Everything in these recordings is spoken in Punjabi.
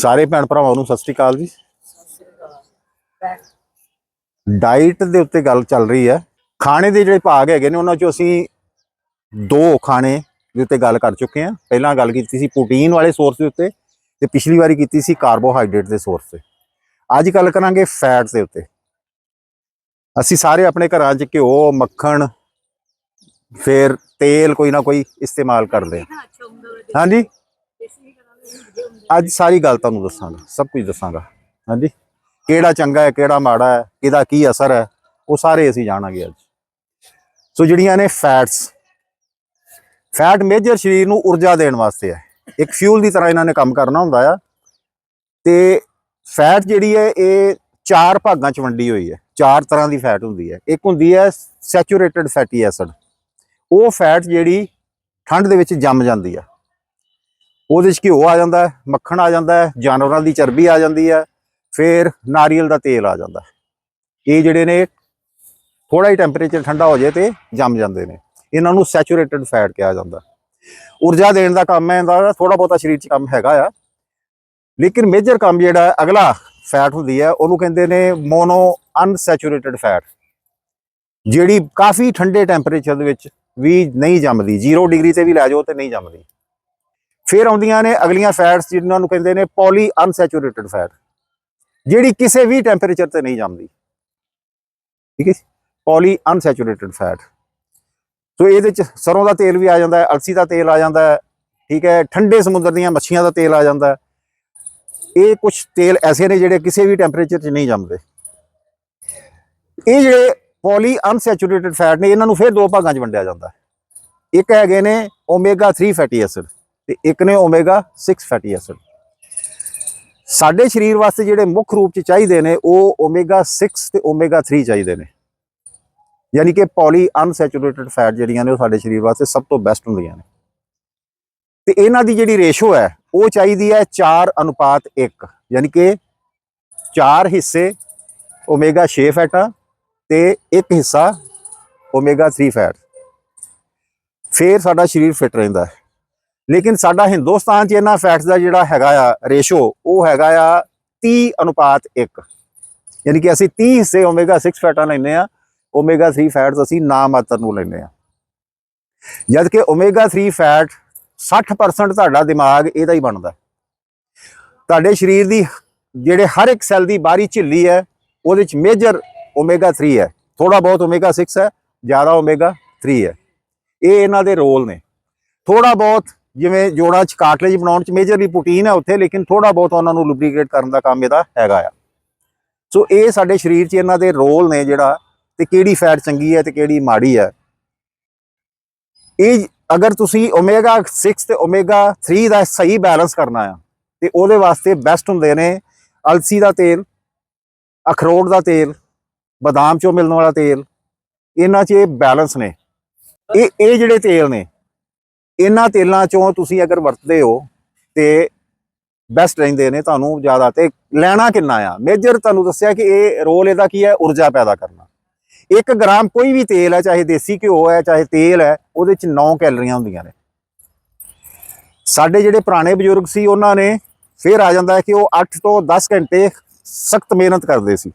ਸਾਰੇ ਭੈਣ ਭਰਾਵਾਂ ਨੂੰ ਸਤਿ ਸ੍ਰੀ ਅਕਾਲ ਜੀ। ਡਾਈਟ ਦੇ ਉੱਤੇ ਗੱਲ ਚੱਲ ਰਹੀ ਹੈ। ਖਾਣੇ ਦੇ ਜਿਹੜੇ ਭਾਗ ਹੈਗੇ ਨੇ ਉਹਨਾਂ ਚੋਂ ਅਸੀਂ ਦੋ ਖਾਣੇ ਦੇ ਉੱਤੇ ਗੱਲ ਕਰ ਚੁੱਕੇ ਹਾਂ। ਪਹਿਲਾਂ ਗੱਲ ਕੀਤੀ ਸੀ ਪ੍ਰੋਟੀਨ ਵਾਲੇ ਸੋਰਸ ਦੇ ਉੱਤੇ ਤੇ ਪਿਛਲੀ ਵਾਰੀ ਕੀਤੀ ਸੀ ਕਾਰਬੋਹਾਈਡਰੇਟ ਦੇ ਸੋਰਸ ਤੇ। ਅੱਜ ਗੱਲ ਕਰਾਂਗੇ ਫੈਟਸ ਦੇ ਉੱਤੇ। ਅਸੀਂ ਸਾਰੇ ਆਪਣੇ ਘਰਾਂ 'ਚ ਘਿਓ ਮੱਖਣ ਫਿਰ ਤੇਲ ਕੋਈ ਨਾ ਕੋਈ ਇਸਤੇਮਾਲ ਕਰਦੇ ਹਾਂ। ਹਾਂਜੀ? ਅੱਜ ਸਾਰੀ ਗੱਲ ਤੁਹਾਨੂੰ ਦੱਸਾਂਗਾ, ਸਭ ਕੁਝ ਦੱਸਾਂਗਾ। ਹਾਂਜੀ? ਕਿਹੜਾ ਚੰਗਾ ਹੈ, ਕਿਹੜਾ ਮਾੜਾ ਹੈ, ਕਿਹਦਾ ਕੀ ਅਸਰ ਹੈ, ਉਹ ਸਾਰੇ ਅਸੀਂ ਜਾਣਾਂਗੇ ਅੱਜ। ਸੋ ਜਿਹੜੀਆਂ ਨੇ ਫੈਟਸ, ਫੈਟ ਮੇਜਰ ਸਰੀਰ ਨੂੰ ਊਰਜਾ ਦੇਣ ਵਾਸਤੇ ਹੈ। ਇੱਕ ਫਿਊਲ ਦੀ ਤਰ੍ਹਾਂ ਇਹਨਾਂ ਨੇ ਕੰਮ ਕਰਨਾ ਹੁੰਦਾ ਆ। ਤੇ ਫੈਟ ਜਿਹੜੀ ਹੈ, ਇਹ ਚਾਰ ਭਾਗਾਂ ਚ ਵੰਡੀ ਹੋਈ ਹੈ। ਚਾਰ ਤਰ੍ਹਾਂ ਦੀ ਫੈਟ ਹੁੰਦੀ ਹੈ। ਇੱਕ ਹੁੰਦੀ ਹੈ ਸੈਚੂਰੇਟਿਡ ਫੈਟੀ ਐਸਿਡ। ਉਹ ਫੈਟ ਜਿਹੜੀ ਠੰਡ ਦੇ ਵਿੱਚ ਜੰਮ ਜਾਂਦੀ ਆ। ਉਹਦੇ 'ਚ ਘਿਓ ਆ ਜਾਂਦਾ ਹੈ, ਮੱਖਣ ਆ ਜਾਂਦਾ ਹੈ, ਜਾਨਵਰਾਂ ਦੀ ਚਰਬੀ ਆ ਜਾਂਦੀ ਹੈ, ਫਿਰ ਨਾਰੀਅਲ ਦਾ ਤੇਲ ਆ ਜਾਂਦਾ ਇਹ ਜਿਹੜੇ ਨੇ ਥੋੜਾ ਹੀ ਟੈਂਪਰੇਚਰ ਠੰਡਾ ਹੋ ਜਾਏ ਤੇ ਜੰਮ ਜਾਂਦੇ ਨੇ। ਇਹਨਾਂ ਨੂੰ ਸੈਚੂਰੇਟਡ ਫੈਟ ਕਿਹਾ ਜਾਂਦਾ ਊਰਜਾ ਦੇਣ ਦਾ ਕੰਮ ਹੈ ਇਹਦਾ ਥੋੜਾ ਬਹੁਤਾ ਸਰੀਰ 'ਚ ਕੰਮ ਹੈਗਾ ਆ। ਲੇਕਿਨ ਮੇਜਰ ਕੰਮ ਜਿਹੜਾ ਅਗਲਾ ਫੈਟ ਹੁੰਦੀ ਹੈ, ਉਹਨੂੰ ਕਹਿੰਦੇ ਨੇ ਮੋਨੋ ਅਨਸੈਚੂਰੇਟਡ ਫੈਟ ਜਿਹੜੀ ਕਾਫੀ ਠੰਡੇ ਟੈਂਪਰੇਚਰ ਦੇ ਵਿੱਚ ਵੀ ਨਹੀਂ ਜੰਮਦੀ 0 ਡਿਗਰੀ ਤੇ ਵੀ ਲੈ ਜਾਓ ਤੇ ਨਹੀਂ ਜੰਮਦੀ। ਫਿਰ ਆਉਂਦੀਆਂ ਨੇ ਅਗਲੀਆਂ ਫੈਟਸ ਜਿਨ੍ਹਾਂ ਨੂੰ ਕਹਿੰਦੇ ਨੇ ਪੋਲੀ ਅਨਸੈਚੂਰੇਟਡ ਫੈਟ ਜਿਹੜੀ ਕਿਸੇ ਵੀ ਟੈਂਪਰੇਚਰ ਤੇ ਨਹੀਂ ਜੰਮਦੀ। ਠੀਕ ਹੈ ਪੋਲੀ ਅਨਸੈਚੂਰੇਟਡ ਫੈਟ ਸੋ ਇਹਦੇ ਚ ਸਰੋਂ ਦਾ ਤੇਲ ਵੀ ਆ ਜਾਂਦਾ ਹੈ, ਅਲਸੀ ਦਾ ਤੇਲ ਆ ਜਾਂਦਾ ਹੈ, ਠੀਕ ਹੈ, ਠੰਡੇ ਸਮੁੰਦਰ ਦੀਆਂ ਮੱਛੀਆਂ ਦਾ ਤੇਲ ਆ ਜਾਂਦਾ ਹੈ। ਇਹ ਕੁਝ ਤੇਲ ਐਸੇ ਨੇ ਜਿਹੜੇ ਕਿਸੇ ਵੀ ਟੈਂਪਰੇਚਰ 'ਚ ਨਹੀਂ ਜੰਮਦੇ। ਇਹ ਜਿਹੜੇ ਪੋਲੀ ਅਨਸੈਚੂਰੇਟਿਡ ਫੈਟ ਨੇ, ਇਹਨਾਂ ਨੂੰ ਫਿਰ ਦੋ ਭਾਗਾਂ 'ਚ ਵੰਡਿਆ ਜਾਂਦਾ ਇੱਕ ਹੈਗੇ ਨੇ ਓਮੇਗਾ 3 ਫੈਟੀ ਐਸਿਡ ਤੇ ਇੱਕ ਨੇ ਓਮੇਗਾ 6 ਫੈਟੀ ਐਸਿਡ ਸਾਡੇ ਸਰੀਰ ਵਾਸਤੇ ਜਿਹੜੇ ਮੁੱਖ ਰੂਪ 'ਚ ਚਾਹੀਦੇ ਨੇ, ਉਹ ਓਮੇਗਾ 6 ਤੇ ਓਮੇਗਾ 3 ਚਾਹੀਦੇ ਨੇ। ਯਾਨੀ ਕਿ ਪੌਲੀ ਅਨਸੈਚੂਰੇਟਡ ਫੈਟ ਜਿਹੜੀਆਂ ਨੇ, ਉਹ ਸਾਡੇ ਸਰੀਰ ਵਾਸਤੇ ਸਭ ਤੋਂ ਬੈਸਟ ਹੁੰਦੀਆਂ ਨੇ। ਤੇ ਇਹਨਾਂ ਦੀ ਜਿਹੜੀ ਰੇਸ਼ੋ ਹੈ, ਉਹ ਚਾਹੀਦੀ ਹੈ 4 ਅਨੁਪਾਤ 1 ਯਾਨੀ ਕਿ 4 ਹਿੱਸੇ ਓਮੇਗਾ 6 ਫੈਟਾਂ ਤੇ ਇੱਕ ਹਿੱਸਾ ਓਮੇਗਾ 3 ਫੈਟ ਫੇਰ ਸਾਡਾ ਸਰੀਰ ਫਿੱਟ ਰਹਿੰਦਾ ਹੈ। ਲੇਕਿਨ ਸਾਡਾ ਹਿੰਦੁਸਤਾਨ 'ਚ ਇਹਨਾਂ ਫੈਟਸ ਦਾ ਜਿਹੜਾ ਹੈਗਾ ਆ ਰੇਸ਼ੋ ਉਹ ਹੈਗਾ ਆ 30 ਅਨੁਪਾਤ 1 ਯਾਨੀ ਕਿ ਅਸੀਂ 30 ਹਿੱਸੇ ਓਮੇਗਾ 6 ਫੈਟਾਂ ਲੈਂਦੇ ਆ ਓਮੇਗਾ 3 ਫੈਟਸ ਅਸੀਂ ਨਾ ਮਾਤਰ ਨੂੰ ਲੈਂਦੇ ਆ ਜਦ ਕਿ ਓਮੇਗਾ 3 ਫੈਟ 60% ਤੁਹਾਡਾ ਦਿਮਾਗ ਇਹਦਾ ਹੀ ਬਣਦਾ। ਤੁਹਾਡੇ ਸਰੀਰ ਦੀ ਜਿਹੜੇ ਹਰ ਇੱਕ ਸੈੱਲ ਦੀ ਬਾਹਰੀ ਝਿੱਲੀ ਹੈ, ਉਹਦੇ ਚ ਮੇਜਰ ਓਮੇਗਾ 3 ਹੈ। ਥੋੜਾ ਬਹੁਤ ਓਮੇਗਾ 6 ਹੈ, ਜ਼ਿਆਦਾ ਓਮੇਗਾ 3 ਹੈ। ਇਹ ਇਹਨਾਂ ਦੇ ਰੋਲ ਨੇ। ਥੋੜਾ ਬਹੁਤ ਜਿਵੇਂ ਜੋੜਾਂ ਚ ਕਾਟਲੇਜ ਬਣਾਉਣ ਚ ਮੇਜਰਲੀ ਪ੍ਰੋਟੀਨ ਹੈ ਉੱਥੇ, ਲੇਕਿਨ ਥੋੜਾ ਬਹੁਤ ਉਹਨਾਂ ਨੂੰ ਲੁਬਰੀਕੇਟ ਕਰਨ ਦਾ ਕੰਮ ਇਹਦਾ ਹੈਗਾ ਆ। ਸੋ ਇਹ ਸਾਡੇ ਸਰੀਰ 'ਚ ਇਹਨਾਂ ਦੇ ਰੋਲ ਨੇ ਜਿਹੜਾ, ਤੇ ਕਿਹੜੀ ਫੈਟ ਚੰਗੀ ਹੈ ਤੇ ਕਿਹੜੀ ਮਾੜੀ ਹੈ। ਇਹ ਅਗਰ ਤੁਸੀਂ ਓਮੇਗਾ 6 ਤੇ ਓਮੇਗਾ 3 ਦਾ ਸਹੀ ਬੈਲੈਂਸ ਕਰਨਾ ਆ, ਤੇ ਉਹਦੇ ਵਾਸਤੇ ਬੈਸਟ ਹੁੰਦੇ ਨੇ ਅਲਸੀ ਦਾ ਤੇਲ, ਅਖਰੋਟ ਦਾ ਤੇਲ, ਬਦਾਮ ਚੋਂ ਮਿਲਣ ਵਾਲਾ ਤੇਲ, ਇਹਨਾਂ 'ਚ ਇਹ ਬੈਲੈਂਸ ਨੇ। ਇਹ ਇਹ ਜਿਹੜੇ ਤੇਲ ਨੇ ਇਹਨਾਂ ਤੇਲਾਂ ਚੋਂ ਤੁਸੀਂ ਅਗਰ ਵਰਤਦੇ ਹੋ ਤੇ ਬੈਸਟ ਰਹਿੰਦੇ ਨੇ ਤੁਹਾਨੂੰ ਜ਼ਿਆਦਾ ਤੇ ਲੈਣਾ ਕਿੰਨਾ ਆ? ਮੇਜਰ ਤੁਹਾਨੂੰ ਦੱਸਿਆ ਕਿ ਇਹ ਰੋਲ ਇਹਦਾ ਕੀ ਹੈ? ਊਰਜਾ ਪੈਦਾ ਕਰਨਾ। 1 ਗ੍ਰਾਮ ਕੋਈ ਵੀ ਤੇਲ ਹੈ, ਚਾਹੇ ਦੇਸੀ ਘਿਓ ਹੈ, ਚਾਹੇ ਤੇਲ ਹੈ, ਉਹਦੇ ਚ 9 ਕੈਲਰੀਆਂ ਹੁੰਦੀਆਂ ਨੇ। ਸਾਡੇ ਜਿਹੜੇ ਪੁਰਾਣੇ ਬਜ਼ੁਰਗ ਸੀ, ਉਹਨਾਂ ਨੇ ਫਿਰ ਆ ਜਾਂਦਾ ਹੈ ਕਿ ਉਹ 8 ਤੋਂ 10 ਘੰਟੇ ਸਖਤ ਮਿਹਨਤ ਕਰਦੇ ਸੀ।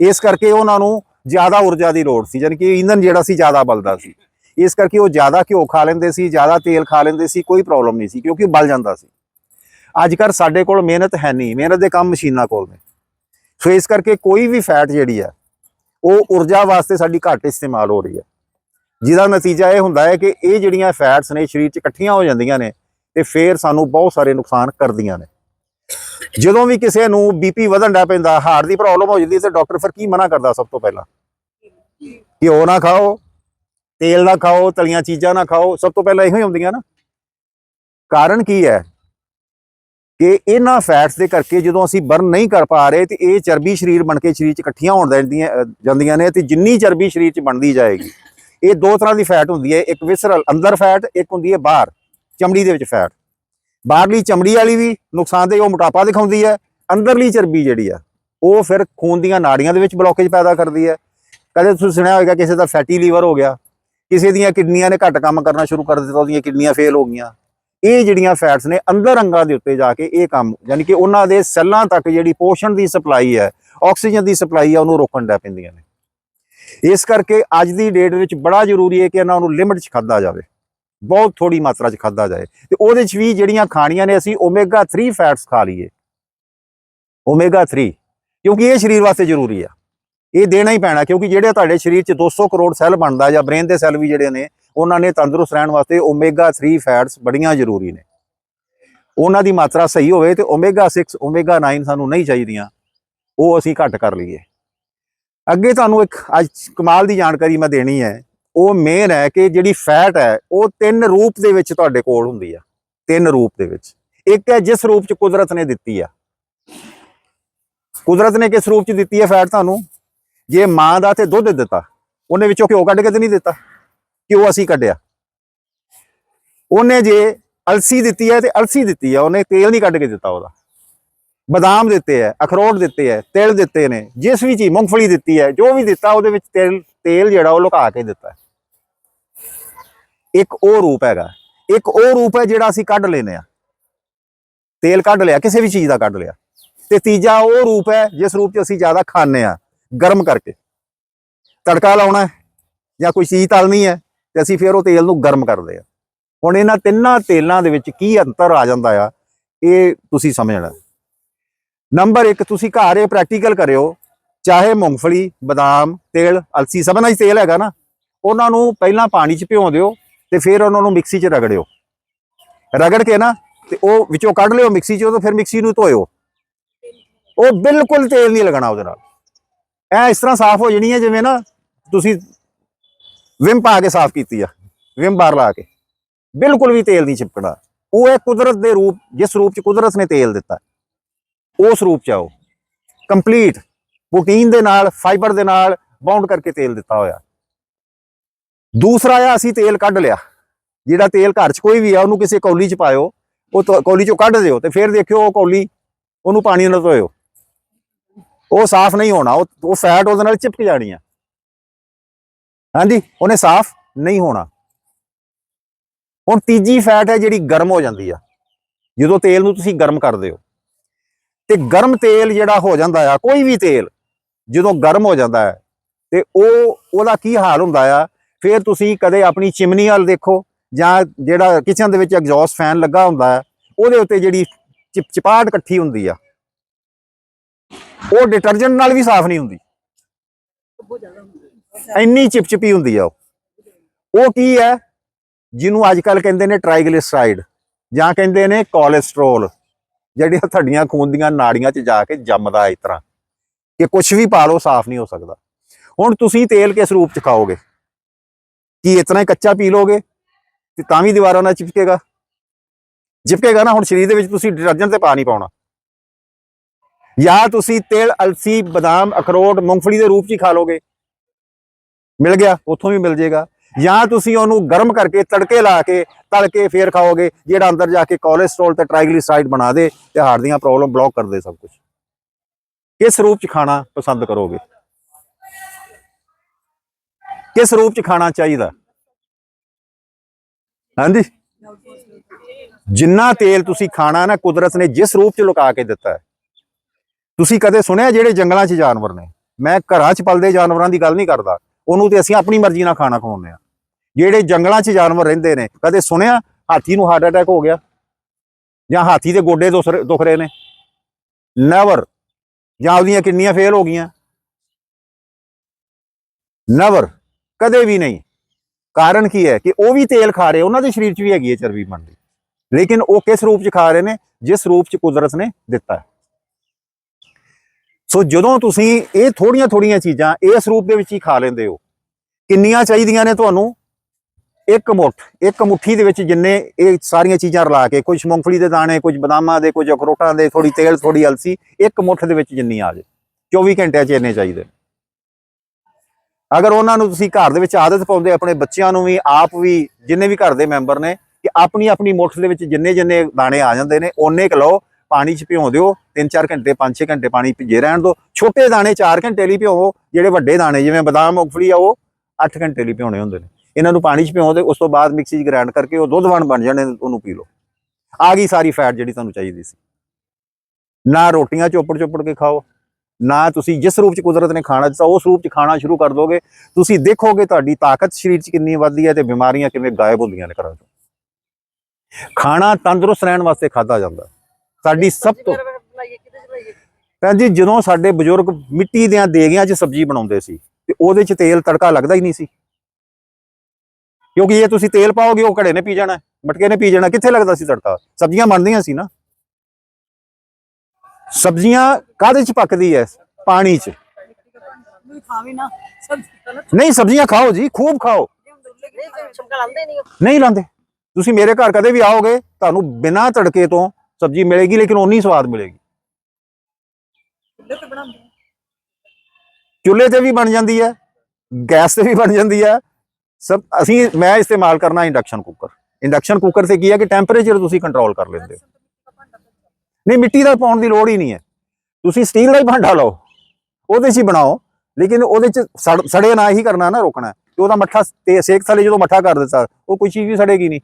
ਇਸ ਕਰਕੇ ਉਹਨਾਂ ਨੂੰ ਜ਼ਿਆਦਾ ਊਰਜਾ ਦੀ ਲੋੜ ਸੀ ਯਾਨੀ ਕਿ ਇੰਧਨ ਜਿਹੜਾ ਸੀ, ਜ਼ਿਆਦਾ ਬਲਦਾ ਸੀ। ਇਸ ਕਰਕੇ ਉਹ ਜ਼ਿਆਦਾ ਘਿਓ ਖਾ ਲੈਂਦੇ ਸੀ, ਜ਼ਿਆਦਾ ਤੇਲ ਖਾ ਲੈਂਦੇ ਸੀ, ਕੋਈ ਪ੍ਰੋਬਲਮ ਨਹੀਂ ਸੀ, ਕਿਉਂਕਿ ਬਲ ਜਾਂਦਾ ਸੀ। ਅੱਜ ਕੱਲ੍ਹ ਸਾਡੇ ਕੋਲ ਮਿਹਨਤ ਹੈ ਨਹੀਂ, ਮਿਹਨਤ ਦੇ ਕੰਮ ਮਸ਼ੀਨਾਂ ਕੋਲ ਨੇ। ਸੋ ਇਸ ਕਰਕੇ ਕੋਈ ਵੀ ਫੈਟ ਜਿਹੜੀ ਹੈ, ਉਹ ਊਰਜਾ ਵਾਸਤੇ ਸਾਡੀ ਘੱਟ ਇਸਤੇਮਾਲ ਹੋ ਰਹੀ ਹੈ। ਜਿਹਦਾ ਨਤੀਜਾ ਇਹ ਹੁੰਦਾ ਹੈ ਕਿ ਇਹ ਜਿਹੜੀਆਂ ਫੈਟਸ ਨੇ, ਸਰੀਰ 'ਚ ਇਕੱਠੀਆਂ ਹੋ ਜਾਂਦੀਆਂ ਨੇ ਤੇ ਫੇਰ ਸਾਨੂੰ ਬਹੁਤ ਸਾਰੇ ਨੁਕਸਾਨ ਕਰਦੀਆਂ ਨੇ। ਜਦੋਂ ਵੀ ਕਿਸੇ ਨੂੰ ਬੀਪੀ ਵਧਣ ਦਾ ਪੈਂਦਾ, ਹਾਰਟ ਦੀ ਪ੍ਰੋਬਲਮ ਹੋ ਜਾਂਦੀ ਹੈ ਤੇ ਡਾਕਟਰ ਫਿਰ ਕੀ ਮਨਾ ਕਰਦਾ ਸਭ ਤੋਂ ਪਹਿਲਾਂ? ਘਿਓ ਨਾ ਖਾਓ। ਤੇਲ ਨਾ ਖਾਓ, ਤਲੀਆਂ ਚੀਜ਼ਾਂ ਨਾ ਖਾਓ, ਸਭ ਤੋਂ ਪਹਿਲਾਂ ਇਹੋ ਹੀ ਹੁੰਦੀਆਂ ਨਾ। ਕਾਰਨ ਕੀ ਹੈ? ਕਿ ਇਹਨਾਂ ਫੈਟਸ ਦੇ ਕਰਕੇ ਜਦੋਂ ਅਸੀਂ ਬਰਨ ਨਹੀਂ ਕਰ ਪਾ ਰਹੇ ਤੇ ਇਹ ਚਰਬੀ ਸਰੀਰ ਬਣ ਕੇ ਸਰੀਰ 'ਚ ਇਕੱਠੀਆਂ ਹੋਣ ਜਾਂਦੀਆਂ ਜਾਂਦੀਆਂ ਨੇ ਤੇ ਜਿੰਨੀ ਚਰਬੀ ਸਰੀਰ 'ਚ ਬਣਦੀ ਜਾਏਗੀ, ਇਹ ਦੋ ਤਰ੍ਹਾਂ ਦੀ ਫੈਟ ਹੁੰਦੀ ਹੈ। ਇੱਕ ਵਿਸਰਲ ਅੰਦਰ ਫੈਟ ਇੱਕ ਹੁੰਦੀ ਹੈ ਬਾਹਰ, ਚਮੜੀ ਦੇ ਵਿੱਚ ਫੈਟ ਬਾਹਰਲੀ ਚਮੜੀ ਵਾਲੀ ਵੀ ਨੁਕਸਾਨਦੇਹ ਉਹ ਮੋਟਾਪਾ ਦਿਖਾਉਂਦੀ ਹੈ, ਅੰਦਰਲੀ ਚਰਬੀ ਜਿਹੜੀ ਆ, ਉਹ ਫਿਰ ਖੂਨ ਦੀਆਂ ਨਾੜੀਆਂ ਦੇ ਵਿੱਚ ਬਲੋਕੇਜ ਪੈਦਾ ਕਰਦੀ ਹੈ। ਕਦੇ ਤੁਸੀਂ ਸੁਣਿਆ ਹੋਵੇਗਾ ਕਿਸੇ ਦਾ ਫੈਟੀ ਲੀਵਰ ਹੋ ਗਿਆ ਕਿਸੇ ਦੀਆਂ ਕਿਡਨੀਆਂ ਨੇ ਘੱਟ ਕੰਮ ਕਰਨਾ ਸ਼ੁਰੂ ਕਰ ਦਿੱਤਾ, ਉਹਦੀਆਂ ਕਿਡਨੀਆਂ ਫੇਲ ਹੋ ਗਈਆਂ। ਇਹ ਜਿਹੜੀਆਂ ਫੈਟਸ ਨੇ, ਅੰਦਰ ਅੰਗਾਂ ਦੇ ਉੱਤੇ ਜਾ ਕੇ ਇਹ ਕੰਮ, ਯਾਨੀ ਕਿ ਉਹਨਾਂ ਦੇ ਸੈੱਲਾਂ ਤੱਕ ਜਿਹੜੀ ਪੋਸ਼ਣ ਦੀ ਸਪਲਾਈ ਹੈ ਆਕਸੀਜਨ ਦੀ ਸਪਲਾਈ ਹੈ, ਉਹਨੂੰ ਰੋਕਣ ਲੱਗ ਪੈਂਦੀਆਂ ਨੇ। ਇਸ ਕਰਕੇ ਅੱਜ ਦੀ ਡੇਟ ਵਿੱਚ ਬੜਾ ਜ਼ਰੂਰੀ ਹੈ ਕਿ ਇਹਨਾਂ ਨੂੰ ਲਿਮਿਟ 'ਚ ਖਾਦਾ ਜਾਵੇ। ਬਹੁਤ ਥੋੜੀ ਮਾਤਰਾ 'ਚ ਖਾਦਾ ਜਾਏ। ਤੇ ਉਹਦੇ 'ਚ ਵੀ ਜਿਹੜੀਆਂ ਖਾਣੀਆਂ ਨੇ, ਅਸੀਂ ਓਮੇਗਾ 3 ਫੈਟਸ ਖਾ ਲਈਏ। ਓਮੇਗਾ 3 ਕਿਉਂਕਿ ਇਹ ਸਰੀਰ ਵਾਸਤੇ ਜ਼ਰੂਰੀ ਆ। ਇਹ ਦੇਣਾ ਹੀ ਪੈਣਾ, ਕਿਉਂਕਿ ਜਿਹੜੇ ਤੁਹਾਡੇ ਸਰੀਰ 'ਚ 200 ਕਰੋੜ ਸੈੱਲ ਬਣਦਾ ਜਾਂ ਬ੍ਰੇਨ ਦੇ ਸੈੱਲ ਵੀ ਜਿਹੜੇ ਨੇ, ਉਹਨਾਂ ਨੇ ਤੰਦਰੁਸਤ ਰਹਿਣ ਵਾਸਤੇ ਓਮੇਗਾ 3 ਫੈਟਸ ਬੜੀਆਂ ਜ਼ਰੂਰੀ ਨੇ। ਉਹਨਾਂ ਦੀ ਮਾਤਰਾ ਸਹੀ ਹੋਵੇ ਤੇ ਓਮੇਗਾ 6 ਓਮੇਗਾ 9 ਸਾਨੂੰ ਨਹੀਂ ਚਾਹੀਦੀਆਂ, ਉਹ ਅਸੀਂ ਘੱਟ ਕਰ ਲਈਏ। ਅੱਗੇ ਤੁਹਾਨੂੰ ਇੱਕ ਅੱਜ ਕਮਾਲ ਦੀ ਜਾਣਕਾਰੀ ਮੈਂ ਦੇਣੀ ਹੈ, ਉਹ ਮੇਨ ਹੈ ਕਿ ਜਿਹੜੀ ਫੈਟ ਹੈ, ਉਹ ਤਿੰਨ ਰੂਪ ਦੇ ਵਿੱਚ ਤੁਹਾਡੇ ਕੋਲ ਹੁੰਦੀ ਆ, ਤਿੰਨ ਰੂਪ ਦੇ ਵਿੱਚ। ਇੱਕ ਹੈ ਜਿਸ ਰੂਪ ਚ ਕੁਦਰਤ ਨੇ ਦਿੱਤੀ ਆ। ਕੁਦਰਤ ਨੇ ਕਿਸ ਰੂਪ ਚ ਦਿੱਤੀ ਹੈ ਫੈਟ ਤੁਹਾਨੂੰ? ਜੇ ਮਾਂ ਦਾ ਤੇ ਦੁੱਧ ਦਿੱਤਾ, ਉਹਨੇ ਵਿੱਚੋਂ ਘਿਓ ਕੱਢ ਕੇ ਤੇ ਨਹੀਂ ਦਿੱਤਾ, ਘਿਓ ਅਸੀਂ ਕੱਢਿਆ। ਉਹਨੇ ਜੇ ਅਲਸੀ ਦਿੱਤੀ ਹੈ ਤੇ ਅਲਸੀ ਦਿੱਤੀ ਹੈ, ਉਹਨੇ ਤੇਲ ਨਹੀਂ ਕੱਢ ਕੇ ਦਿੱਤਾ ਉਹਦਾ। ਬਦਾਮ ਦਿੱਤੇ ਹੈ, ਅਖਰੋਟ ਦਿੱਤੇ ਹੈ, ਤਿਲ ਦਿੱਤੇ ਨੇ, ਜਿਸ ਵੀ ਚੀਜ਼, ਮੂੰਗਫਲੀ ਦਿੱਤੀ ਹੈ, ਜੋ ਵੀ ਦਿੱਤਾ ਉਹਦੇ ਵਿੱਚ ਤੇਲ ਤੇਲ ਜਿਹੜਾ ਉਹ ਲੁਕਾ ਕੇ ਦਿੱਤਾ ਇੱਕ ਉਹ ਰੂਪ ਹੈਗਾ, ਇੱਕ ਉਹ ਰੂਪ ਹੈ ਜਿਹੜਾ ਅਸੀਂ ਕੱਢ ਲੈਨੇ ਆ ਤੇਲ ਕੱਢ ਲਿਆ, ਕਿਸੇ ਵੀ ਚੀਜ਼ ਦਾ ਕੱਢ ਲਿਆ। ਤੇ ਤੀਜਾ ਉਹ ਰੂਪ ਹੈ, ਜਿਸ ਰੂਪ 'ਚ ਅਸੀਂ ਜ਼ਿਆਦਾ ਖਾਂਦੇ ਆ ਗਰਮ ਕਰਕੇ। ਤੜਕਾ ਲਾਉਣਾ ਜਾਂ ਕੋਈ ਚੀਜ਼ ਤਲਣੀ ਹੈ ਤੇ ਅਸੀਂ ਫਿਰ ਉਹ ਤੇਲ ਨੂੰ ਗਰਮ ਕਰਦੇ ਆ ਹੁਣ ਇਹਨਾਂ ਤਿੰਨਾਂ ਤੇਲਾਂ ਦੇ ਵਿੱਚ ਕੀ ਅੰਤਰ ਆ ਜਾਂਦਾ ਆ, ਇਹ ਤੁਸੀਂ ਸਮਝਣਾ ਨੰਬਰ 1 ਤੁਸੀਂ ਘਰ ਇਹ ਪ੍ਰੈਕਟੀਕਲ ਕਰਿਓ, ਚਾਹੇ ਮੂੰਗਫਲੀ, ਬਦਾਮ, ਤੇਲ, ਅਲਸੀ ਸਭਨਾਂ ਹੀ ਤੇਲ ਹੈਗਾ ਨਾ, ਉਹਨਾਂ ਨੂੰ ਪਹਿਲਾਂ ਪਾਣੀ 'ਚ ਭਿਓ ਦਿਓ ਤੇ ਫਿਰ ਉਹਨਾਂ ਨੂੰ ਮਿਕਸੀ 'ਚ ਰਗੜਿਓ। ਰਗੜ ਕੇ ਨਾ ਤੇ ਉਹ ਵਿੱਚੋਂ ਕੱਢ ਲਿਓ ਮਿਕਸੀ 'ਚੋਂ ਤੇ ਫਿਰ ਮਿਕਸੀ ਨੂੰ ਧੋਇਓ। ਉਹ ਬਿਲਕੁਲ ਤੇਲ ਨਹੀਂ ਲੱਗਣਾ ਉਹਦੇ ਨਾਲ। ਐ ਇਸ ਤਰ੍ਹਾਂ ਸਾਫ਼ ਹੋ ਜਾਣੀ ਹੈ ਜਿਵੇਂ ਨਾ ਤੁਸੀਂ ਵਿਮ ਪਾ ਕੇ ਸਾਫ਼ ਕੀਤੀ ਆ, ਵਿਮ ਬਾਰ ਲਾ ਕੇ। ਬਿਲਕੁਲ ਵੀ ਤੇਲ ਨਹੀਂ ਚਿਪਕਣਾ। ਉਹ ਹੈ ਕੁਦਰਤ ਦੇ ਰੂਪ, ਜਿਸ ਰੂਪ 'ਚ ਕੁਦਰਤ ਨੇ ਤੇਲ ਦਿੱਤਾ, ਉਸ ਰੂਪ 'ਚ ਆਓ। ਕੰਪਲੀਟ। ਪ੍ਰੋਟੀਨ ਦੇ ਨਾਲ, ਫਾਈਬਰ ਦੇ ਨਾਲ ਬਾਉਂਡ ਕਰਕੇ ਤੇਲ ਦਿੱਤਾ ਹੋਇਆ। ਦੂਸਰਾ ਆ ਅਸੀਂ ਤੇਲ ਕੱਢ ਲਿਆ। ਜਿਹੜਾ ਤੇਲ ਘਰ 'ਚ ਕੋਈ ਵੀ ਆ, ਉਹਨੂੰ ਕਿਸੇ ਕੌਲੀ 'ਚ ਪਾਇਓ, ਉਹ ਕੌਲੀ 'ਚੋਂ ਕੱਢ ਦਿਓ ਤੇ ਫਿਰ ਦੇਖਿਓ ਉਹ ਕੌਲੀ, ਉਹਨੂੰ ਪਾਣੀ ਨਾਲ ਧੋਇਓ। ਉਹ ਸਾਫ਼ ਨਹੀਂ ਹੋਣਾ, ਉਹ ਫੈਟ ਉਹਦੇ ਨਾਲ ਚਿਪਕ ਜਾਣੀ ਆ। ਹਾਂਜੀ, ਉਹਨੇ ਸਾਫ਼ ਨਹੀਂ ਹੋਣਾ। ਹੁਣ ਤੀਜੀ ਫੈਟ ਹੈ ਜਿਹੜੀ ਗਰਮ ਹੋ ਜਾਂਦੀ ਆ। ਜਦੋਂ ਤੇਲ ਨੂੰ ਤੁਸੀਂ ਗਰਮ ਕਰਦੇ ਹੋ। ਤੇ ਗਰਮ ਤੇਲ ਜਿਹੜਾ ਹੋ ਜਾਂਦਾ ਆ, ਕੋਈ ਵੀ ਤੇਲ, ਜਦੋਂ ਗਰਮ ਹੋ ਜਾਂਦਾ ਹੈ, ਤੇ ਉਹ, ਉਹਦਾ ਕੀ ਹਾਲ ਹੁੰਦਾ ਆ? ਫਿਰ ਤੁਸੀਂ ਕਦੇ ਆਪਣੀ ਚਿਮਨੀ ਵੱਲ ਦੇਖੋ, ਜਾਂ ਜਿਹੜਾ ਕਿਚਨ ਦੇ ਵਿੱਚ ਐਗਜ਼ੌਸਟ ਫੈਨ ਲੱਗਾ ਹੁੰਦਾ ਹੈ, ਉਹਦੇ ਉੱਤੇ ਜਿਹੜੀ ਚਿਪਚਿਪਾਹਟ ਇਕੱਠੀ ਹੁੰਦੀ ਆ। ਉਹ ਡਿਟਰਜੈਂਟ ਨਾਲ ਵੀ ਸਾਫ਼ ਨਹੀਂ ਹੁੰਦੀ। ਇੰਨੀ ਚਿਪਚਿਪੀ ਹੁੰਦੀ ਆ ਉਹ। ਉਹ ਕੀ ਹੈ? ਜਿਹਨੂੰ ਅੱਜ ਕੱਲ ਕਹਿੰਦੇ ਨੇ ਟ੍ਰਾਈਗਲਿਸਰਾਈਡ ਜਾਂ ਕਹਿੰਦੇ ਨੇ ਕੋਲੇਸਟ੍ਰੋਲ ਜਿਹੜੀਆਂ ਤੁਹਾਡੀਆਂ ਖੂਨ ਦੀਆਂ ਨਾੜੀਆਂ 'ਚ ਜਾ ਕੇ ਜੰਮਦਾ ਇਸ ਤਰ੍ਹਾਂ। ਕਿ ਕੁਝ ਵੀ ਪਾ ਲਓ, ਸਾਫ਼ ਨਹੀਂ ਹੋ ਸਕਦਾ। ਹੁਣ ਤੁਸੀਂ ਤੇਲ ਕਿਸ ਰੂਪ 'ਚ ਖਾਓਗੇ? ਕੀ ਇਤਨਾ ਹੀ ਕੱਚਾ ਪੀ ਲੋਗੇ ਤੇ ਤਾਂ ਵੀ ਦੀਵਾਰਾਂ ਨਾਲ ਚਿਪਕੇਗਾ। ਚਿਪਕੇਗਾ ਨਾ, ਹੁਣ ਸਰੀਰ ਦੇ ਵਿੱਚ ਤੁਸੀਂ ਡਿਟਰਜੈਂਟ ਤੇ ਪਾ ਨਹੀਂ ਪਾਉਣਾ। ਜਾਂ ਤੁਸੀਂ ਤੇਲ, ਅਲਸੀ, ਬਦਾਮ, ਅਖਰੋਟ, ਮੂੰਗਫਲੀ ਦੇ ਰੂਪ 'ਚ ਹੀ ਖਾ ਲੋਗੇ। ਮਿਲ ਗਿਆ, ਉੱਥੋਂ ਵੀ ਮਿਲ ਜੇਗਾ। ਜਾਂ ਤੁਸੀਂ ਉਹਨੂੰ ਗਰਮ ਕਰਕੇ ਤੜਕੇ ਲਾ ਕੇ ਤਲ ਕੇ ਫੇਰ ਖਾਓਗੇ, ਜਿਹੜਾ ਅੰਦਰ ਜਾ ਕੇ ਕੋਲੇਸਟ੍ਰੋਲ ਤੇ ਟ੍ਰਾਈਗਲਿਸਰਾਈਡ ਬਣਾ ਦੇ ਤੇ ਹਾਰਟ ਦੀਆਂ ਪ੍ਰੋਬਲਮ ਬਲੌਕ ਕਰ ਦੇ ਸਭ ਕੁਝ ਕਿਸ ਰੂਪ 'ਚ ਖਾਣਾ ਪਸੰਦ ਕਰੋਗੇ? ਕਿਸ ਰੂਪ 'ਚ ਖਾਣਾ ਚਾਹੀਦਾ? ਹਾਂਜੀ? ਜਿੰਨਾ ਤੇਲ ਤੁਸੀਂ ਖਾਣਾ ਨਾ ਕੁਦਰਤ ਨੇ ਜਿਸ ਰੂਪ 'ਚ ਲੁਕਾ ਕੇ ਦਿੱਤਾ ਹੈ ਤੁਸੀਂ ਕਦੇ ਸੁਣਿਆ ਜਿਹੜੇ ਜੰਗਲਾਂ 'ਚ ਜਾਨਵਰ ਨੇ? ਮੈਂ ਘਰਾਂ 'ਚ ਪਲਦੇ ਜਾਨਵਰਾਂ ਦੀ ਗੱਲ ਨਹੀਂ ਕਰਦਾ। ਉਹਨੂੰ ਤੇ ਅਸੀਂ ਆਪਣੀ ਮਰਜ਼ੀ ਨਾਲ ਖਾਣਾ ਖਵਾਉਂਦੇ ਆ ਜਿਹੜੇ ਜੰਗਲਾਂ 'ਚ ਜਾਨਵਰ ਰਹਿੰਦੇ ਨੇ, ਕਦੇ ਸੁਣਿਆ? ਹਾਥੀ ਨੂੰ ਹਾਰਟ ਅਟੈਕ ਹੋ ਗਿਆ? ਜਾਂ ਹਾਥੀ ਦੇ ਗੋਡੇ ਦੁਖ ਰਹੇ- ਦੁਖ ਰਹੇ ਨੇ? ਨੈਵਰ ਜਾਂ ਉਹਦੀਆਂ ਕਿੰਨੀਆਂ ਫੇਲ ਹੋ ਗਈਆਂ? ਨੈਵਰ ਕਦੇ ਵੀ ਨਹੀਂ। ਕਾਰਨ ਕੀ ਹੈ? ਕਿ ਉਹ ਵੀ ਤੇਲ ਖਾ ਰਹੇ, ਉਹਨਾਂ ਦੇ ਸਰੀਰ 'ਚ ਵੀ ਹੈਗੀ ਹੈ ਚਰਬੀ ਬਣਦੀ। ਲੇਕਿਨ ਉਹ ਕਿਸ ਰੂਪ 'ਚ ਖਾ ਰਹੇ ਨੇ? ਜਿਸ ਰੂਪ 'ਚ ਕੁਦਰਤ ਨੇ ਦਿੱਤਾ ਹੈ। ਸੋ ਜਦੋਂ ਤੁਸੀਂ ਇਹ ਥੋੜੀਆਂ ਥੋੜੀਆਂ ਚੀਜ਼ਾਂ ਇਸ ਰੂਪ ਦੇ ਵਿੱਚ ਹੀ ਖਾ ਲੈਂਦੇ ਹੋ, ਕਿੰਨੀਆਂ ਚਾਹੀਦੀਆਂ ਨੇ ਤੁਹਾਨੂੰ? ਇੱਕ ਮੁੱਠ, ਇੱਕ ਮੁੱਠੀ ਦੇ ਵਿੱਚ ਜਿੰਨੇ ਇਹ ਸਾਰੀਆਂ ਚੀਜ਼ਾਂ ਰਲਾ ਕੇ, ਕੁਝ ਮੂੰਗਫਲੀ ਦੇ ਦਾਣੇ, ਕੁਝ ਬਦਾਮਾਂ ਦੇ, ਕੁਝ ਅਖਰੋਟਾਂ ਦੇ ਥੋੜੀ ਤੇਲ ਥੋੜੀ ਅਲਸੀ, ਇੱਕ ਮੁੱਠ ਦੇ ਵਿੱਚ ਜਿੰਨੀ ਆ ਜੇ 24 ਘੰਟਿਆਂ 'ਚ ਇੰਨੇ ਚਾਹੀਦੇ। ਅਗਰ ਉਹਨਾਂ ਨੂੰ ਤੁਸੀਂ ਘਰ ਦੇ ਵਿੱਚ ਆਦਤ ਪਾਉਂਦੇ, ਆਪਣੇ ਬੱਚਿਆਂ ਨੂੰ ਵੀ, ਆਪ ਵੀ, ਜਿੰਨੇ ਵੀ ਘਰ ਦੇ ਮੈਂਬਰ ਨੇ, ਕਿ ਆਪਣੀ ਆਪਣੀ ਮੁੱਠ ਦੇ ਵਿੱਚ ਜਿੰਨੇ ਜਿੰਨੇ ਦਾਣੇ ਆ ਜਾਂਦੇ ਨੇ, ਓਨੇ ਕੁ ਲਓ ਪਾਣੀ 'ਚ ਭਿਉਂ ਦਿਓ 3-4 ਘੰਟੇ 5-6 ਘੰਟੇ ਪਾਣੀ ਭਿੱਜੇ ਰਹਿਣ ਦਿਓ। ਛੋਟੇ ਦਾਣੇ 4 ਘੰਟੇ ਲਈ ਭਿਓ ਜਿਹੜੇ ਵੱਡੇ ਦਾਣੇ, ਜਿਵੇਂ ਬਦਾਮ, ਮੂੰਗਫਲੀ ਆ, ਉਹ 8 ਘੰਟੇ ਲਈ ਭਿਉਣੇ ਹੁੰਦੇ ਨੇ। ਇਹਨਾਂ ਨੂੰ ਪਾਣੀ 'ਚ ਭਿਓ ਦੇ ਉਸ ਤੋਂ ਬਾਅਦ ਮਿਕਸੀ 'ਚ ਗ੍ਰਾਈਂਡ ਕਰਕੇ ਉਹ ਦੁੱਧ ਵਾਣ ਬਣ ਜਾਣੇ ਉਹਨੂੰ ਪੀ ਲਓ। ਆ ਗਈ ਸਾਰੀ ਫੈਟ ਜਿਹੜੀ ਤੁਹਾਨੂੰ ਚਾਹੀਦੀ ਸੀ। ਨਾ ਰੋਟੀਆਂ ਚੋਪੜ ਚੋਪੜ ਕੇ ਖਾਓ, ਨਾ ਤੁਸੀਂ ਜਿਸ ਰੂਪ ਚ ਕੁਦਰਤ ਨੇ ਖਾਣਾ ਦਿੱਤਾ, ਉਸ ਰੂਪ ਚ ਖਾਣਾ ਸ਼ੁਰੂ ਕਰ ਦੋਗੇ, ਤੁਸੀਂ ਦੇਖੋਗੇ ਤੁਹਾਡੀ ਤਾਕਤ ਸਰੀਰ ਚ ਕਿੰਨੀ ਵੱਧਦੀ ਹੈ ਤੇ ਬਿਮਾਰੀਆਂ ਕਿਵੇਂ ਗਾਇਬ ਹੁੰਦੀਆਂ ਨੇ ਘਰਾਂ ਚੋਂ। ਖਾਣਾ ਤੰਦਰੁਸਤ ਰਹਿਣ ਵਾਸਤੇ ਖਾਧਾ ਜਾਂਦਾ। ਸਾਡੀ ਸਭ ਤੋਂ ਭੈਣ ਜੀ ਜਦੋਂ ਸਾਡੇ ਬਜ਼ੁਰਗ ਮਿੱਟੀ ਦੀਆਂ ਦੇਗਿਆਂ 'ਚ ਸਬਜ਼ੀ ਬਣਾਉਂਦੇ ਸੀ ਤੇ ਉਹਦੇ 'ਚ ਤੇਲ ਤੜਕਾ ਲੱਗਦਾ ਹੀ ਨਹੀਂ ਸੀ। ਕਿਉਂਕਿ ਇਹ ਤੁਸੀਂ ਤੇਲ ਪਾਓਗੇ ਉਹ ਘੜੇ ਨੇ ਪੀ ਜਾਣਾ ਮਟਕੇ ਨੇ ਪੀ ਜਾਣਾ ਕਿੱਥੇ ਲੱਗਦਾ ਸੀ ਤੜਕਾ? ਸਬਜ਼ੀਆਂ ਬਣਦੀਆਂ ਸੀ ਨਾ। ਸਬਜ਼ੀਆਂ ਕਾਹਦੇ 'ਚ ਪੱਕਦੀ ਐ? ਪਾਣੀ 'ਚ। ਨਹੀਂ ਸਬਜ਼ੀਆਂ ਖਾਓ ਜੀ ਖੂਬ ਖਾਓ। ਲਾਉਂਦੇ ਨਹੀਂ ਨਹੀਂ ਲਾਂਦੇ ਤੁਸੀਂ ਮੇਰੇ ਘਰ ਕਦੇ ਵੀ ਆਓਗੇ ਤੁਹਾਨੂੰ ਬਿਨਾਂ ਤੜਕੇ ਤੋਂ ਸਬਜ਼ੀ ਮਿਲੇਗੀ ਲੇਕਿਨ ਓਨੀ ਸਵਾਦ ਮਿਲੇਗੀ। ਚੁੱਲ੍ਹੇ ਤੇ ਬਣਾਉਂਦੇ ਆ। ਚੁੱਲ੍ਹੇ ਤੇ ਵੀ ਬਣ ਜਾਂਦੀ ਹੈ ਗੈਸ ਤੇ ਵੀ ਬਣ ਜਾਂਦੀ ਹੈ। ਸਭ ਅਸੀਂ ਮੈਂ ਇਸਤੇਮਾਲ ਕਰਨਾ ਇੰਡਕਸ਼ਨ ਕੁੱਕਰ। ਇੰਡਕਸ਼ਨ ਕੁੱਕਰ ਤੇ ਕੀ ਹੈ ਕਿ ਟੈਂਪਰੇਚਰ ਤੁਸੀਂ ਕੰਟਰੋਲ ਕਰ ਲੈਂਦੇ ਹੋ। ਨਹੀਂ ਮਿੱਟੀ ਦਾ ਪਾਉਣ ਦੀ ਲੋੜ ਹੀ ਨਹੀਂ ਹੈ। ਤੁਸੀਂ ਸਟੀਲ ਦਾ ਹੀ ਭਾਂਡਾ ਲਓ ਉਹਦੇ 'ਚ ਹੀ ਬਣਾਓ ਲੇਕਿਨ ਉਹਦੇ 'ਚ ਸੜ- ਸੜੇ ਨਾ ਹੀ ਕਰਨਾ ਨਾ ਰੋਕਣਾ। ਤੇ ਉਹਦਾ ਮੱਠਾ ਤੇ ਸੇਕ ਥੱਲੇ ਜਦੋਂ ਮੱਠਾ ਕਰ ਦਿੱਤਾ ਉਹ ਕੋਈ ਚੀਜ਼ ਵੀ ਸੜੇਗੀ ਨਹੀਂ।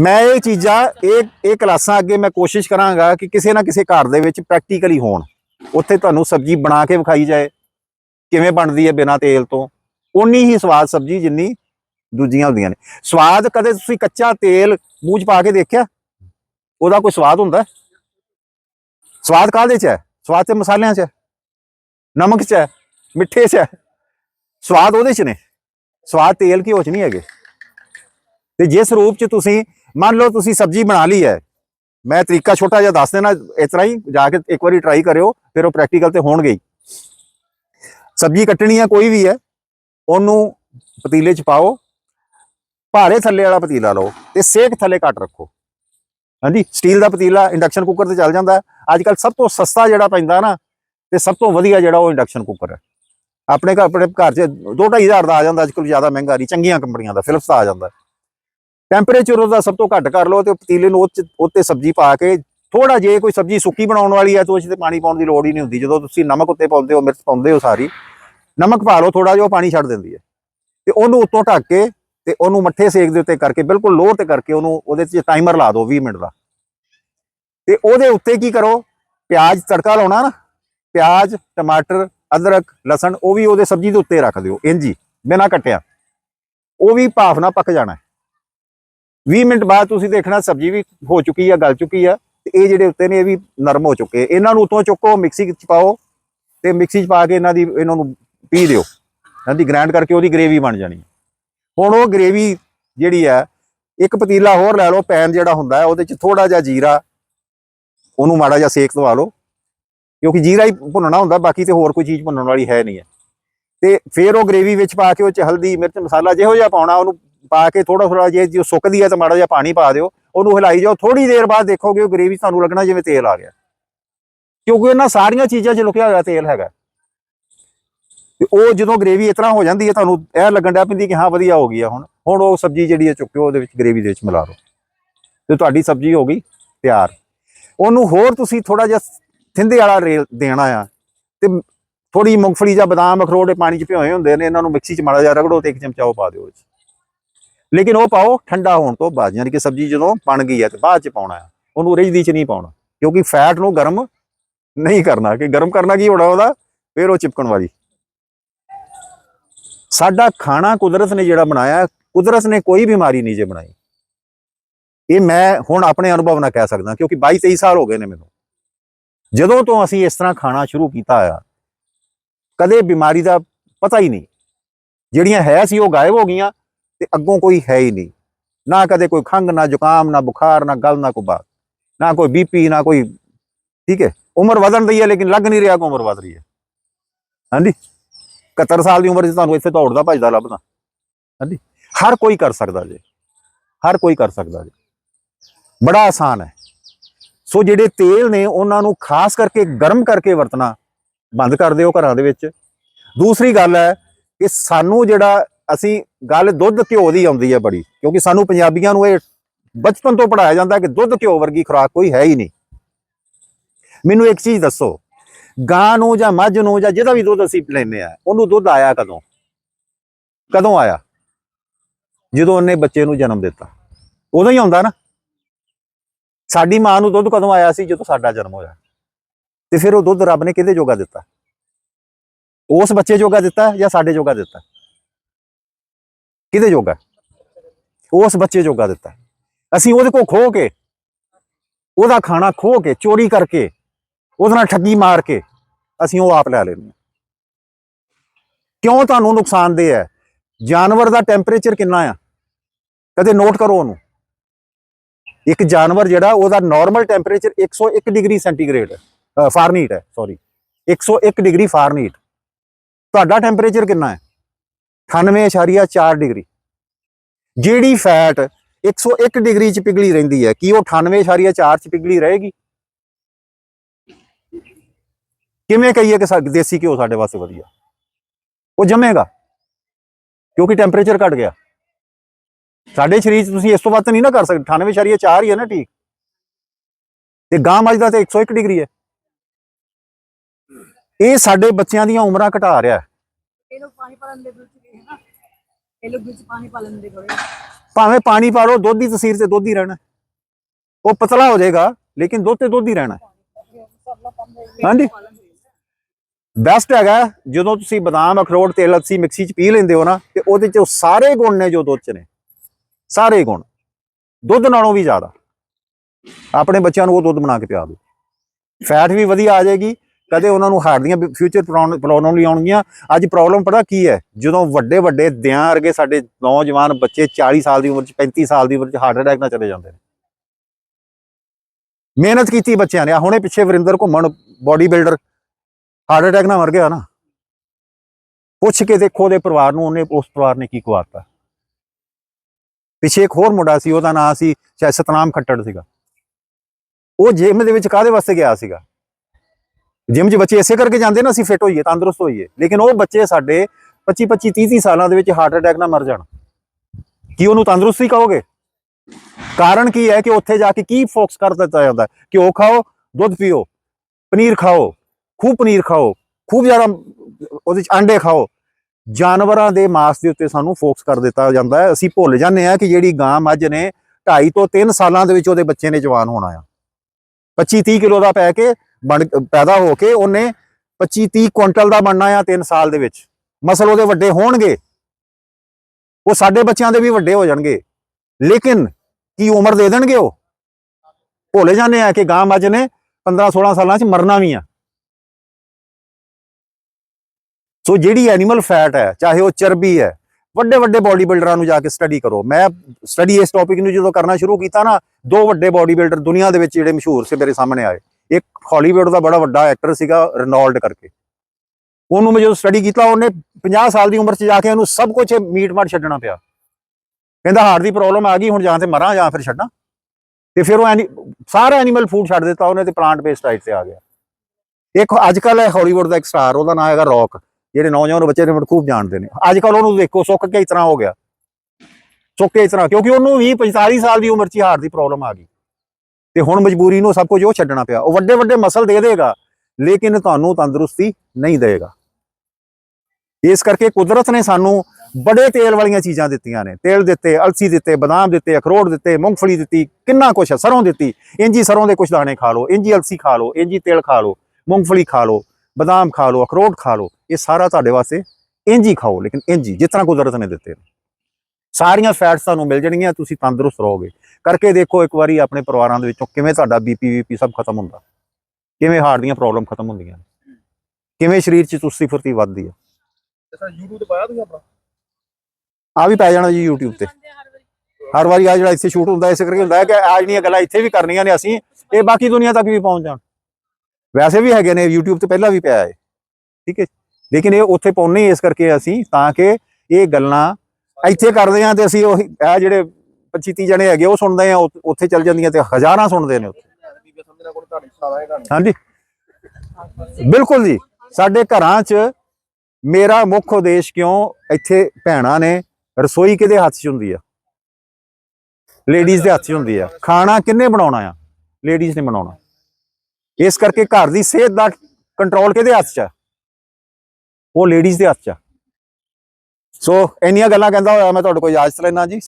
ਮੈਂ ਇਹ ਚੀਜ਼ਾਂ, ਇਹ ਇਹ ਕਲਾਸਾਂ ਅੱਗੇ ਮੈਂ ਕੋਸ਼ਿਸ਼ ਕਰਾਂਗਾ ਕਿ ਕਿਸੇ ਨਾ ਕਿਸੇ ਘਰ ਦੇ ਵਿੱਚ ਪ੍ਰੈਕਟੀਕਲੀ ਹੋਣ। ਉੱਥੇ ਤੁਹਾਨੂੰ ਸਬਜ਼ੀ ਬਣਾ ਕੇ ਵਿਖਾਈ ਜਾਏ। ਕਿਵੇਂ ਬਣਦੀ ਹੈ ਬਿਨਾਂ ਤੇਲ ਤੋਂ? ਉਨੀ ਹੀ ਸਵਾਦ ਸਬਜ਼ੀ ਜਿੰਨੀ ਦੂਜੀਆਂ ਹੁੰਦੀਆਂ ਨੇ। ਸਵਾਦ ਕਦੇ ਤੁਸੀਂ ਕੱਚਾ ਤੇਲ ਮੂੰਹ 'ਚ ਪਾ ਕੇ ਦੇਖਿਆ? ਉਹਦਾ ਕੋਈ ਸਵਾਦ ਹੁੰਦਾ? ਸਵਾਦ ਕਾਹਦੇ 'ਚ ਹੈ? ਸਵਾਦ ਤੇ ਮਸਾਲਿਆਂ 'ਚ ਹੈ? ਨਮਕ 'ਚ ਹੈ? ਮਿੱਠੇ 'ਚ ਹੈ? ਸਵਾਦ ਉਹਦੇ 'ਚ ਨੇ। ਸਵਾਦ ਤੇਲ ਘਿਓ 'ਚ ਨਹੀਂ ਹੈਗੇ। ਤੇ ਜਿਸ ਰੂਪ 'ਚ ਤੁਸੀਂ, ਮੰਨ ਲਓ ਤੁਸੀਂ ਸਬਜ਼ੀ ਬਣਾ ਲਈ ਹੈ, ਮੈਂ ਤਰੀਕਾ ਛੋਟਾ ਜਿਹਾ ਦੱਸ ਦੇਣਾ, ਇਸ ਤਰ੍ਹਾਂ ਹੀ ਜਾ ਕੇ ਇੱਕ ਵਾਰੀ ਟਰਾਈ ਕਰਿਓ, ਫਿਰ ਉਹ ਪ੍ਰੈਕਟੀਕਲ ਤੇ ਹੋਣਗੇ ਹੀ। ਸਬਜ਼ੀ ਕੱਟਣੀ ਹੈ ਕੋਈ ਵੀ ਹੈ, ਉਹਨੂੰ ਪਤੀਲੇ 'ਚ ਪਾਓ, ਭਾਰੇ ਥੱਲੇ ਵਾਲਾ ਪਤੀਲਾ ਲਓ ਤੇ ਸੇਕ ਥੱਲੇ ਘੱਟ ਰੱਖੋ। ਹਾਂਜੀ ਸਟੀਲ ਦਾ ਪਤੀਲਾ ਇੰਡਕਸ਼ਨ ਕੁੱਕਰ ਤੇ ਚੱਲ ਜਾਂਦਾ ਅੱਜ ਕੱਲ ਸਭ ਤੋਂ ਸਸਤਾ ਜਿਹੜਾ ਪੈਂਦਾ ਨਾ, ਤੇ ਸਭ ਤੋਂ ਵਧੀਆ ਜਿਹੜਾ ਉਹ ਇੰਡਕਸ਼ਨ ਕੁੱਕਰ ਹੈ। ਆਪਣੇ ਘਰ ਆਪਣੇ ਘਰ 'ਚ 2-2500 ਦਾ ਆ ਜਾਂਦਾ ਅੱਜ ਕੱਲ ਜ਼ਿਆਦਾ ਮਹਿੰਗਾ ਨਹੀਂ, ਚੰਗੀਆਂ ਕੰਪਨੀਆਂ ਦਾ ਫਿਲਿਪਸ ਦਾ ਆ ਜਾਂਦਾ ਟੈਂਪਰੇਚਰ ਉਹਦਾ ਸਭ ਤੋਂ ਘੱਟ ਕਰ ਲਓ ਤੇ ਪਤੀਲੇ ਨੂੰ ਉਹ 'ਚ- ਉਹ ਤੇ ਸਬਜ਼ੀ ਪਾ ਕੇ ਥੋੜਾ ਜੇ ਕੋਈ ਸਬਜ਼ੀ ਸੁੱਕੀ ਬਣਾਉਣ ਵਾਲੀ ਹੈ ਤਾਂ ਉਸ 'ਚ ਤੇ ਪਾਣੀ ਪਾਉਣ ਦੀ ਲੋੜ ਹੀ ਨਹੀਂ ਹੁੰਦੀ। ਜਦੋਂ ਤੁਸੀਂ ਨਮਕ ਉੱਤੇ ਪਾਉਂਦੇ ਹੋ, ਮਿਰਚ ਪਾਉਂਦੇ ਹੋ ਸਾਰੀ, ਨਮਕ ਪਾ ਲਓ ਥੋੜਾ ਜਿਹਾ, ਉਹ ਪਾਣੀ ਛੱਡ ਦਿੰਦੀ ਹੈ। ਤੇ ਉਹਨੂੰ ਉੱਤੋਂ ਢੱਕ ਕੇ ਤੇ ਉਹਨੂੰ ਮੱਠੇ ਸੇਕ ਦੇ ਉੱਤੇ ਕਰਕੇ, ਬਿਲਕੁਲ ਲੋਅ ਤੇ ਕਰਕੇ ਉਹਨੂੰ ਉਹਦੇ 'ਚ ਟਾਈਮਰ ਲਾ ਦਿਓ 20 ਮਿੰਟ ਦਾ। ਤੇ ਉਹਦੇ ਉੱਤੇ ਕੀ ਕਰੋ? ਪਿਆਜ਼ ਤੜਕਾ ਲਾਉਣਾ ਨਾ, ਪਿਆਜ਼, ਟਮਾਟਰ, ਅਦਰਕ, ਲਸਣ, ਉਹ ਵੀ ਉਹਦੇ ਸਬਜ਼ੀ ਦੇ ਉੱਤੇ ਰੱਖ ਦਿਓ, ਇੰਜੀ ਬਿਨਾਂ ਕੱਟਿਆ। ਉਹ ਵੀ ਭਾਫ ਨਾਲ ਪੱਕ ਜਾਣਾ। 20 ਮਿੰਟ ਬਾਅਦ ਤੁਸੀਂ ਦੇਖਣਾ ਸਬਜ਼ੀ ਵੀ ਹੋ ਚੁੱਕੀ ਆ, ਗਲ ਚੁੱਕੀ ਆ, ਤੇ ਇਹ ਜਿਹੜੇ ਉੱਤੇ ਨੇ ਇਹ ਵੀ ਨਰਮ ਹੋ ਚੁੱਕੇ ਇਹਨਾਂ ਨੂੰ ਉਤੋਂ ਚੁੱਕੋ, ਮਿਕਸੀ ਚ ਪਾਓ ਤੇ ਮਿਕਸੀ ਚ ਪਾ ਕੇ ਇਹਨਾਂ ਦੀ, ਇਹਨਾਂ ਨੂੰ ਪੀ ਦਿਓ। ਇਹਨਾਂ ਦੀ ਗ੍ਰਾਈਂਡ ਕਰਕੇ ਉਹਦੀ ਗ੍ਰੇਵੀ ਬਣ ਜਾਣੀ ਹੁਣ ਉਹ ਗ੍ਰੇਵੀ ਜਿਹੜੀ ਹੈ ਇੱਕ ਪਤੀਲਾ ਹੋਰ ਲੈ ਲਓ, ਪੈਨ ਜਿਹੜਾ ਹੁੰਦਾ ਉਹਦੇ ਚ ਥੋੜਾ ਜਿਹਾ ਜੀਰਾ, ਉਹਨੂੰ ਮਾੜਾ ਜਿਹਾ ਸੇਕ ਦਵਾ ਲਓ। ਕਿਉਂਕਿ ਜੀਰਾ ਹੀ ਭੁੰਨਣਾ ਹੁੰਦਾ, ਬਾਕੀ ਤੇ ਹੋਰ ਕੋਈ ਚੀਜ਼ ਭੁੰਨਣ ਵਾਲੀ ਹੈ ਨਹੀਂ ਹੈ ਤੇ ਫਿਰ ਉਹ ਗ੍ਰੇਵੀ ਵਿੱਚ ਪਾ ਕੇ ਉਹ ਚ ਹਲਦੀ, ਮਿਰਚ, ਮਸਾਲਾ ਜਿਹੋ ਜਿਹਾ ਪਾਉਣਾ, ਉਹਨੂੰ ਪਾ ਕੇ ਥੋੜਾ ਥੋੜਾ ਜੇ ਜੇ ਸੁੱਕਦੀ ਹੈ ਤਾਂ ਮਾੜਾ ਜਿਹਾ ਪਾਣੀ ਪਾ ਦਿਓ, ਉਹਨੂੰ ਹਿਲਾਈ ਜਾਓ ਥੋੜੀ ਦੇਰ ਬਾਅਦ ਦੇਖੋਗੇ ਉਹ ਗਰੇਵੀ ਤੁਹਾਨੂੰ ਲੱਗਣਾ ਜਿਵੇਂ ਤੇਲ ਆ ਗਿਆ। ਕਿਉਂਕਿ ਇਹਨਾਂ ਸਾਰੀਆਂ ਚੀਜ਼ਾਂ 'ਚ ਲੁਕਿਆ ਹੋਇਆ ਤੇਲ ਹੈਗਾ। ਤੇ ਉਹ ਜਦੋਂ ਗਰੇਵੀ ਇਸ ਤਰ੍ਹਾਂ ਹੋ ਜਾਂਦੀ ਹੈ ਤੁਹਾਨੂੰ ਇਹ ਲੱਗਣ ਡਿਆ ਪੈਂਦੀ ਕਿ ਹਾਂ ਵਧੀਆ ਹੋ ਗਈ ਆ ਹੁਣ। ਹੁਣ ਉਹ ਸਬਜ਼ੀ ਜਿਹੜੀ ਹੈ ਚੁੱਕਿਓ, ਉਹਦੇ ਵਿੱਚ ਗਰੇਵੀ ਦੇ ਵਿੱਚ ਮਿਲਾ ਦਿਓ ਤੇ ਤੁਹਾਡੀ ਸਬਜ਼ੀ ਹੋ ਗਈ ਤਿਆਰ। ਉਹਨੂੰ ਹੋਰ ਤੁਸੀਂ ਥੋੜਾ ਜਿਹਾ ਥਿੰਦੇ ਵਾਲਾ ਰੇਲ ਦੇਣਾ ਆ। ਤੇ ਥੋੜੀ ਮੂੰਗਫਲੀ ਜਾਂ ਬਦਾਮ ਅਖਰੋਟ ਇਹ ਪਾਣੀ 'ਚ ਭਿਓਏ ਹੁੰਦੇ ਨੇ, ਇਹਨਾਂ ਨੂੰ ਮਿਕਸੀ 'ਚ ਮਾੜਾ ਜਿਹਾ ਰਗੜੋ ਤੇ ਇੱਕ ਚਮਚਾ ਉਹ ਪਾ ਦਿਓ ਵਿੱਚ। ਲੇਕਿਨ ਉਹ ਪਾਓ ਠੰਡਾ ਹੋਣ ਤੋਂ ਬਾਅਦ, ਯਾਨੀ ਕਿ ਸਬਜ਼ੀ ਜਦੋਂ ਬਣ ਗਈ ਹੈ ਤੇ ਬਾਅਦ 'ਚ ਪਾਉਣਾ ਹੈ। ਉਹਨੂੰ ਰਿੱਝਦੀ 'ਚ ਨਹੀਂ ਪਾਉਣਾ, ਕਿਉਂਕਿ ਫੈਟ ਨੂੰ ਗਰਮ ਨਹੀਂ ਕਰਨਾ। ਕਿ ਗਰਮ ਕਰਨਾ ਕੀ ਹੋਣਾ ਉਹਦਾ? ਫਿਰ ਉਹ ਚਿਪਕਣ ਵਾਲੀ। ਸਾਡਾ ਖਾਣਾ ਕੁਦਰਤ ਨੇ ਜਿਹੜਾ ਬਣਾਇਆ, ਕੁਦਰਤ ਨੇ ਕੋਈ ਬਿਮਾਰੀ ਨਹੀਂ ਜੇ ਬਣਾਈ। ਇਹ ਮੈਂ ਹੁਣ ਆਪਣੇ ਅਨੁਭਵ ਨਾਲ ਕਹਿ ਸਕਦਾ, ਕਿਉਂਕਿ 22 23 ਸਾਲ ਹੋ ਗਏ ਨੇ ਮੈਨੂੰ। ਜਦੋਂ ਤੋਂ ਅਸੀਂ ਇਸ ਤਰ੍ਹਾਂ ਖਾਣਾ ਸ਼ੁਰੂ ਕੀਤਾ ਆ, ਕਦੇ ਬਿਮਾਰੀ ਦਾ ਪਤਾ ਹੀ ਨਹੀਂ। ਜਿਹੜੀਆਂ ਹੈ ਸੀ ਉਹ ਗਾਇਬ ਹੋ ਗਈਆਂ ਤੇ ਅੱਗੋਂ ਕੋਈ ਹੈ ਹੀ ਨਹੀਂ। ਨਾ ਕਦੇ ਕੋਈ ਖੰਗ ਨਾ ਜ਼ੁਕਾਮ, ਨਾ ਬੁਖਾਰ, ਨਾ ਗਲ, ਨਾ ਕੋਈ ਬਾਤ। ਨਾ ਕੋਈ ਬੀਪੀ ਨਾ ਕੋਈ, ਠੀਕ ਹੈ, ਉਮਰ ਵਧਣ ਦੀ ਹੈ, ਲੇਕਿਨ ਲੱਗ ਨਹੀਂ ਰਿਹਾ ਕਿ ਉਮਰ ਵਧ ਰਹੀ ਹੈ। ਹਾਂਜੀ? 71 ਸਾਲ ਦੀ ਉਮਰ 'ਚ ਤੁਹਾਨੂੰ ਇੱਥੇ ਦੌੜਦਾ ਭੱਜਦਾ ਲੱਭਦਾ। ਹਾਂਜੀ? ਹਰ ਕੋਈ ਕਰ ਸਕਦਾ ਜੀ। ਹਰ ਕੋਈ ਕਰ ਸਕਦਾ ਜੀ। ਬੜਾ ਆਸਾਨ ਹੈ। ਸੋ ਜਿਹੜੇ ਤੇਲ ਨੇ, ਉਹਨਾਂ ਨੂੰ ਖਾਸ ਕਰਕੇ ਗਰਮ ਕਰਕੇ ਵਰਤਣਾ ਬੰਦ ਕਰ ਦਿਓ ਘਰਾਂ ਦੇ ਵਿੱਚ। ਦੂਸਰੀ ਗੱਲ ਹੈ ਕਿ ਸਾਨੂੰ ਜਿਹੜਾ ਅਸੀਂ ਗੱਲ ਦੁੱਧ ਘਿਓ ਦੀ ਆਉਂਦੀ ਹੈ ਬੜੀ, ਕਿਉਂਕਿ ਸਾਨੂੰ ਪੰਜਾਬੀਆਂ ਨੂੰ ਇਹ ਬਚਪਨ ਤੋਂ ਪੜਾਇਆ ਜਾਂਦਾ ਕਿ ਦੁੱਧ ਘਿਓ ਵਰਗੀ ਖੁਰਾਕ ਕੋਈ ਹੈ ਹੀ ਨਹੀਂ। ਮੈਨੂੰ ਇੱਕ ਚੀਜ਼ ਦੱਸੋ, ਗਾਂ ਨੂੰ ਜਾਂ ਮੱਝ ਨੂੰ ਜਾਂ ਜਿਹਦਾ ਵੀ ਦੁੱਧ ਅਸੀਂ ਲੈਂਦੇ ਆ ਉਹਨੂੰ ਦੁੱਧ ਆਇਆ ਕਦੋਂ? ਕਦੋਂ ਆਇਆ? ਜਦੋਂ ਉਹਨੇ ਬੱਚੇ ਨੂੰ ਜਨਮ ਦਿੱਤਾ। ਉਦੋਂ ਹੀ ਆਉਂਦਾ ਨਾ। ਸਾਡੀ ਮਾਂ ਨੂੰ ਦੁੱਧ ਕਦੋਂ ਆਇਆ ਸੀ? ਜਦੋਂ ਸਾਡਾ ਜਨਮ ਹੋਇਆ। ਤੇ ਫਿਰ ਉਹ ਦੁੱਧ ਰੱਬ ਨੇ ਕਿਹਦੇ ਜੋਗਾ ਦਿੱਤਾ? ਉਸ ਬੱਚੇ ਜੋਗਾ ਦਿੱਤਾ ਜਾਂ ਸਾਡੇ ਜੋਗਾ ਦਿੱਤਾ? ਕਿਹਦੇ ਜੋਗਾ? ਉਸ ਬੱਚੇ ਜੋਗਾ ਦਿੱਤਾ। ਅਸੀਂ ਉਹਦੇ ਕੋਲ ਖੋ ਕੇ, ਉਹਦਾ ਖਾਣਾ ਖੋ ਕੇ, ਚੋਰੀ ਕਰਕੇ, ਉਹਦੇ ਨਾਲ ਠੱਗੀ ਮਾਰ ਕੇ ਅਸੀਂ ਉਹ ਆਪ ਲੈ ਲੈਂਦੇ ਕਿਉਂ ਤੁਹਾਨੂੰ ਨੁਕਸਾਨਦੇਹ ਹੈ? ਜਾਨਵਰ ਦਾ ਟੈਂਪਰੇਚਰ ਕਿੰਨਾ ਆ? ਕਦੇ ਨੋਟ ਕਰੋ ਉਹਨੂੰ। ਇੱਕ ਜਾਨਵਰ ਜਿਹੜਾ, ਉਹਦਾ ਨਾਰਮਲ ਟੈਂਪਰੇਚਰ 101 ਡਿਗਰੀ ਸੈਂਟੀਗ੍ਰੇਡ ਹੈ ਫਾਰਨੀਟ ਹੈ ਸੌਰੀ 101 ਡਿਗਰੀ ਫਾਰਨੀਟ ਤੁਹਾਡਾ ਟੈਂਪਰੇਚਰ ਕਿੰਨਾ ਹੈ? 98.4 ਡਿਗਰੀ। ਜਿਹੜੀ ਫੈਟ 101 ਡਿਗਰੀ ਚ ਪਿਘਲੀ ਰਹਿੰਦੀ ਹੈ, ਕੀ ਉਹ 98.4 ਚ ਪਿਘਲੀ ਰਹੇਗੀ? ਕਿਵੇਂ ਕਹੀਏ ਕਿ ਸਾ- ਦੇਸੀ ਘਿਓ ਸਾਡੇ ਵਾਸਤੇ ਵਧੀਆ। ਉਹ ਜੰਮੇਗਾ, ਕਿਉਂਕਿ ਟੈਂਪਰੇਚਰ ਘਟ ਗਿਆ। ਸਾਡੇ ਸਰੀਰ 'ਚ ਤੁਸੀਂ ਇਸ ਤੋਂ ਵੱਧ ਤਾਂ ਨਹੀਂ ਨਾ ਕਰ ਸਕਦੇ 98.4 ਹੀ ਹੈ ਨਾ ਠੀਕ। ਤੇ ਗਾਂ ਮੱਝ ਦਾ ਤੇ 101 ਡਿਗਰੀ ਹੈ। ਇਹ ਸਾਡੇ ਬੱਚਿਆਂ ਦੀਆਂ ਉਮਰਾਂ ਘਟਾ ਰਿਹਾ ਹੈ। ਇਹ ਲੋਕ ਵਿੱਚ ਪਾਣੀ ਪਾਲਣ ਦੇ ਥੋੜੇ ਭਾਵੇਂ ਪਾਣੀ ਪਾ ਲਓ, ਦੁੱਧ ਦੀ ਤਸੀਰ ਤੇ ਦੁੱਧ ਹੀ ਰਹਿਣਾ। ਉਹ ਪਤਲਾ ਹੋ ਜਾਏਗਾ, ਲੇਕਿਨ ਦੁੱਧ ਤੇ ਦੁੱਧ ਹੀ ਰਹਿਣਾ। ਹਾਂਜੀ। ਬੈਸਟ ਹੈਗਾ, ਜਦੋਂ ਤੁਸੀਂ ਬਦਾਮ, ਅਖਰੋਟ ਤੇ ਲੱਸੀ ਮਿਕਸੀ ਚ ਪੀ ਲੈਂਦੇ ਹੋ ਨਾ, ਤੇ ਉਹਦੇ ਚ ਉਹ ਸਾਰੇ ਗੁਣ ਨੇ ਜੋ ਦੁੱਧ ਚ ਨੇ। ਸਾਰੇ ਗੁਣ। ਦੁੱਧ ਨਾਲੋਂ ਵੀ ਜ਼ਿਆਦਾ। ਆਪਣੇ ਬੱਚਿਆਂ ਨੂੰ ਉਹ ਦੁੱਧ ਬਣਾ ਕੇ ਪਿਆ ਦਿਓ। ਫੈਟ ਵੀ ਵਧੀਆ ਆ ਜਾਏਗੀ ਕਦੇ ਉਹਨਾਂ ਨੂੰ ਹਾਰਟ ਦੀਆਂ ਫਿਊਚਰ ਪ੍ਰੋਬਲਮ ਨਹੀਂ ਆਉਣਗੀਆਂ। ਅੱਜ ਪ੍ਰੋਬਲਮ ਪਤਾ ਕੀ ਹੈ? ਜਦੋਂ ਵੱਡੇ ਵੱਡੇ ਦਿਆਂ ਵਰਗੇ ਸਾਡੇ ਨੌਜਵਾਨ ਬੱਚੇ 40 ਸਾਲ ਦੀ ਉਮਰ ਚ 35 ਸਾਲ ਦੀ ਉਮਰ ਚ ਹਾਰਟ ਅਟੈਕ ਨਾਲ ਚਲੇ ਜਾਂਦੇ ਨੇ। ਮਿਹਨਤ ਕੀਤੀ ਬੱਚਿਆਂ ਨੇ। ਆਹ ਹੁਣੇ ਪਿੱਛੇ ਵਰਿੰਦਰ ਘੁੰਮਣ ਬਾਡੀ ਬਿਲਡਰ ਹਾਰਟ ਅਟੈਕ ਨਾਲ ਮਰ ਗਿਆ ਨਾ। ਪੁੱਛ ਕੇ ਦੇਖੋ ਉਹਦੇ ਪਰਿਵਾਰ ਨੂੰ, ਉਹਨੇ ਉਸ ਪਰਿਵਾਰ ਨੇ ਕੀ ਖਵਾਤਾ। ਪਿੱਛੇ ਇੱਕ ਹੋਰ ਮੁੰਡਾ ਸੀ, ਉਹਦਾ ਨਾਂ ਸੀ ਸ਼ਾਇਦ ਸਤਨਾਮ ਖੱਟੜ ਸੀਗਾ। ਉਹ ਜਿਮ ਦੇ ਵਿੱਚ ਕਾਹਦੇ ਵਾਸਤੇ ਗਿਆ ਸੀਗਾ? ਜਿਮ 'ਚ ਬੱਚੇ ਇਸੇ ਕਰਕੇ ਜਾਂਦੇ ਨਾ, ਅਸੀਂ ਫਿੱਟ ਹੋਈਏ, ਤੰਦਰੁਸਤ ਹੋਈਏ। ਲੇਕਿਨ ਉਹ ਬੱਚੇ ਸਾਡੇ 25 25 30 30 ਸਾਲਾਂ ਦੇ ਵਿੱਚ ਹਾਰਟ ਅਟੈਕ ਨਾਲ ਮਰ ਜਾਣ। ਕੀ ਉਹਨੂੰ ਤੰਦਰੁਸਤੀ ਕਹੋਗੇ? ਕਾਰਨ ਕੀ ਹੈ ਕਿ ਉੱਥੇ ਜਾ ਕੇ ਕੀ ਫੋਕਸ ਕਰ ਦਿੱਤਾ ਜਾਂਦਾ? ਕਿ ਉਹ ਖਾਓ, ਦੁੱਧ ਪੀਓ, ਪਨੀਰ ਖਾਓ, ਖੂਬ ਪਨੀਰ ਖਾਓ, ਖੂਬ ਜ਼ਿਆਦਾ, ਉਹਦੇ ਚ ਅੰਡੇ ਖਾਓ। ਜਾਨਵਰਾਂ ਦੇ ਮਾਸ ਦੇ ਉੱਤੇ ਸਾਨੂੰ ਫੋਕਸ ਕਰ ਦਿੱਤਾ ਜਾਂਦਾ ਹੈ। ਅਸੀਂ ਭੁੱਲ ਜਾਂਦੇ ਆ ਕਿ ਜਿਹੜੀ ਗਾਂ ਮੱਝ ਨੇ 2.5 ਤੋਂ 3 ਸਾਲਾਂ ਦੇ ਵਿੱਚ ਉਹਦੇ ਬੱਚੇ ਨੇ ਜਵਾਨ ਹੋਣਾ ਆ। 25 30 ਕਿਲੋ ਦਾ ਪੈ ਕੇ ਬਣ ਪੈਦਾ ਹੋ ਕੇ ਉਹਨੇ 25 30 ਕੁਇੰਟਲ ਦਾ ਬਣਨਾ ਆ 3 ਸਾਲ ਦੇ ਵਿੱਚ। ਮਸਲ ਉਹਦੇ ਵੱਡੇ ਹੋਣਗੇ। ਉਹ ਸਾਡੇ ਬੱਚਿਆਂ ਦੇ ਵੀ ਵੱਡੇ ਹੋ ਜਾਣਗੇ। ਲੇਕਿਨ ਕੀ ਉਮਰ ਦੇ ਦੇਣਗੇ ਉਹ? ਭੁੱਲੇ ਜਾਂਦੇ ਆ ਕਿ ਗਾਂ ਮੱਝ ਨੇ 15 16 ਸਾਲਾਂ 'ਚ ਮਰਨਾ ਵੀ ਆ। ਸੋ ਜਿਹੜੀ ਐਨੀਮਲ ਫੈਟ ਹੈ, ਚਾਹੇ ਉਹ ਚਰਬੀ ਹੈ, ਵੱਡੇ ਵੱਡੇ ਬਾਡੀ ਬਿਲਡਰਾਂ ਨੂੰ ਜਾ ਕੇ ਸਟੱਡੀ ਕਰੋ। ਮੈਂ ਸਟੱਡੀ ਇਸ ਟੌਪਿਕ ਨੂੰ ਜਦੋਂ ਕਰਨਾ ਸ਼ੁਰੂ ਕੀਤਾ ਨਾ, ਦੋ ਵੱਡੇ ਬਾਡੀ ਬਿਲਡਰ ਦੁਨੀਆ ਦੇ ਵਿੱਚ ਜਿਹੜੇ ਮਸ਼ਹੂਰ ਸੀ ਮੇਰੇ ਸਾਹਮਣੇ ਆਏ। ਇੱਕ ਹਾਲੀਵੁੱਡ ਦਾ ਬੜਾ ਵੱਡਾ ਐਕਟਰ ਸੀਗਾ ਰਨੋਲਡ ਕਰਕੇ। ਉਹਨੂੰ ਮੈਂ ਜਦੋਂ ਸਟੱਡੀ ਕੀਤਾ, ਉਹਨੇ 50 ਸਾਲ ਦੀ ਉਮਰ 'ਚ ਜਾ ਕੇ ਉਹਨੂੰ ਸਭ ਕੁਝ ਮੀਟ ਮਾਟ ਛੱਡਣਾ ਪਿਆ। ਕਹਿੰਦਾ ਹਾਰਟ ਦੀ ਪ੍ਰੋਬਲਮ ਆ ਗਈ, ਹੁਣ ਜਾਂ ਤੇ ਮਰਾਂ ਜਾਂ ਫਿਰ ਛੱਡਾਂ। ਤੇ ਫਿਰ ਉਹ ਐਨੀ, ਸਾਰਾ ਐਨੀਮਲ ਫੂਡ ਛੱਡ ਦਿੱਤਾ ਉਹਨੇ ਤੇ ਪਲਾਂਟ ਬੇਸਡ ਡਾਈਟ ਤੇ ਆ ਗਿਆ। ਇੱਕ ਅੱਜ ਕੱਲ ਹੈ ਹਾਲੀਵੁੱਡ ਦਾ ਇੱਕ ਸਟਾਰ ਉਹਦਾ ਨਾਮ ਹੈਗਾ ਰੌਕ ਜਿਹੜੇ ਨੌਜਵਾਨ ਬੱਚੇ ਨੇ ਖੂਬ ਜਾਣਦੇ ਨੇ। ਅੱਜ ਕੱਲ ਉਹਨੂੰ ਦੇਖੋ, ਸੁੱਕ ਕੇ ਇਸ ਤਰ੍ਹਾਂ ਹੋ ਗਿਆ। ਸੁੱਕ ਕੇ ਇਸ ਤਰ੍ਹਾਂ, ਕਿਉਂਕਿ ਉਹਨੂੰ ਵੀ 45 ਸਾਲ ਦੀ ਉਮਰ 'ਚ ਹਾਰਟ ਦੀ ਪ੍ਰੋਬਲਮ ਆ ਗਈ। ਤੇ ਹੁਣ ਮਜਬੂਰੀ ਨੂੰ ਸਭ ਕੁਝ ਉਹ ਛੱਡਣਾ ਪਿਆ। ਉਹ ਵੱਡੇ ਵੱਡੇ ਮਸਲ ਦੇ ਦੇਗਾ, ਲੇਕਿਨ ਤੁਹਾਨੂੰ ਤੰਦਰੁਸਤੀ ਨਹੀਂ ਦੇਗਾ। ਇਸ ਕਰਕੇ ਕੁਦਰਤ ਨੇ ਸਾਨੂੰ ਬੜੇ ਤੇਲ ਵਾਲੀਆਂ ਚੀਜ਼ਾਂ ਦਿੱਤੀਆਂ ਨੇ। ਤੇਲ ਦਿੱਤੇ, ਅਲਸੀ ਦਿੱਤੇ, ਬਦਾਮ ਦਿੱਤੇ, ਅਖਰੋਟ ਦਿੱਤੇ, ਮੂੰਗਫਲੀ ਦਿੱਤੀ, ਕਿੰਨਾ ਕੁਛ ਹੈ, ਸਰੋਂ ਦਿੱਤੀ। ਇੰਜੀ ਸਰੋਂ ਦੇ ਕੁਛ ਦਾਣੇ ਖਾ ਲਓ ਇੰਜੀ ਅਲਸੀ ਖਾ ਲਓ ਇੰਜੀ ਤੇਲ ਖਾ ਲਓ, ਮੂੰਗਫਲੀ ਖਾ ਲਓ, ਬਦਾਮ ਖਾ ਲਓ, ਅਖਰੋਟ ਖਾ ਲਓ, ਇਹ ਸਾਰਾ ਤੁਹਾਡੇ ਵਾਸਤੇ ਇੰਜੀ ਖਾਓ, ਲੇਕਿਨ ਇੰਜੀ ਜਿਸ ਤਰ੍ਹਾਂ ਕੁਦਰਤ ਨੇ ਦਿੱਤੇ ਨੇ। ਸਾਰੀਆਂ ਫੈਟਸ ਤੁਹਾਨੂੰ ਮਿਲ ਜਾਣਗੀਆਂ ਤੁਸੀਂ ਤੰਦਰੁਸਤ ਰਹੋਗੇ। ਕਰਕੇ ਦੇਖੋ ਇੱਕ ਵਾਰੀ ਆਪਣੇ ਪਰਿਵਾਰਾਂ ਦੇ ਵਿੱਚੋਂ ਕਿਵੇਂ ਤੁਹਾਡਾ ਬੀਪੀ ਵੀਪੀ ਸਭ ਖਤਮ ਹੁੰਦਾ। ਕਿਵੇਂ ਹਾਰਟ ਦੀਆਂ ਪ੍ਰੋਬਲਮ ਖਤਮ ਹੁੰਦੀਆਂ। ਕਿਵੇਂ ਸਰੀਰ 'ਚ ਚੁਸਤੀ ਫੁਰਤੀ ਵੱਧਦੀ ਹੈ ਅੱਛਾ YouTube ਤੇ ਪਾਇਆ ਤੁਸੀਂ ਆਪਣਾ? ਆ ਵੀ ਪੈ ਜਾਣਾ ਜੀ YouTube ਤੇ। ਹਰ ਵਾਰੀ ਆ ਜਿਹੜਾ ਇੱਥੇ ਸ਼ੂਟ ਹੁੰਦਾ ਇਸੇ ਕਰਕੇ ਹੁੰਦਾ ਹੈ ਕਿ ਆ ਜਿਹੜੀਆਂ ਗੱਲਾਂ ਇੱਥੇ ਵੀ ਕਰਨੀਆਂ ਨੇ ਅਸੀਂ ਇਹ ਬਾਕੀ ਦੁਨੀਆ ਤੱਕ ਵੀ ਪਹੁੰਚ ਜਾਣ। ਵੈਸੇ ਵੀ ਹੈਗੇ ਨੇ YouTube ਤੇ ਪਹਿਲਾਂ ਵੀ ਪਿਆ ਹੈ ਠੀਕ ਹੈ ਲੇਕਿਨ ਇਹ ਉੱਥੇ ਪਾਉਣੇ ਇਸ ਕਰਕੇ ਅਸੀਂ ਤਾਂ ਕਿ ਇਹ ਗੱਲਾਂ ਇੱਥੇ ਕਰਦੇ ਆ ਤੇ ਅਸੀਂ ਉਹ, ਇਹ ਜਿਹੜੇ 25 30 ਜਣੇ ਹੈਗੇ, ਉਹ ਸੁਣਦੇ ਆ ਉੱਥੇ- ਚੱਲ ਜਾਂਦੀਆਂ ਤੇ ਹਜ਼ਾਰਾਂ ਸੁਣਦੇ ਨੇ ਉੱਥੇ। ਹਾਂਜੀ। ਬਿਲਕੁਲ ਜੀ। ਸਾਡੇ ਘਰਾਂ 'ਚ ਮੇਰਾ ਮੁੱਖ ਉਦੇਸ਼ ਕਿਉਂ ਇੱਥੇ ਭੈਣਾਂ ਨੇ ਰਸੋਈ ਕਿਹਦੇ ਹੱਥ 'ਚ ਹੁੰਦੀ ਆ? ਲੇਡੀਜ਼ ਦੇ ਹੱਥ 'ਚ ਹੁੰਦੀ ਆ। ਖਾਣਾ ਕਿੰਨੇ ਬਣਾਉਣਾ ਆ? ਲੇਡੀਜ਼ ਨੇ ਬਣਾਉਣਾ। ਇਸ ਕਰਕੇ ਘਰ ਦੀ ਸਿਹਤ ਦਾ ਕੰਟਰੋਲ ਕਿਹਦੇ ਹੱਥ 'ਚ ਆ? ਉਹ ਲੇਡੀਜ਼ ਦੇ ਹੱਥ 'ਚ ਆ। ਸੋ ਇੰਨੀਆਂ ਗੱਲਾਂ ਕਹਿੰਦਾ ਹੋਇਆ ਮੈਂ ਤੁਹਾਡੇ ਕੋਲ ਇਜਾਜ਼ਤ ਲੈਣਾ ਜੀ।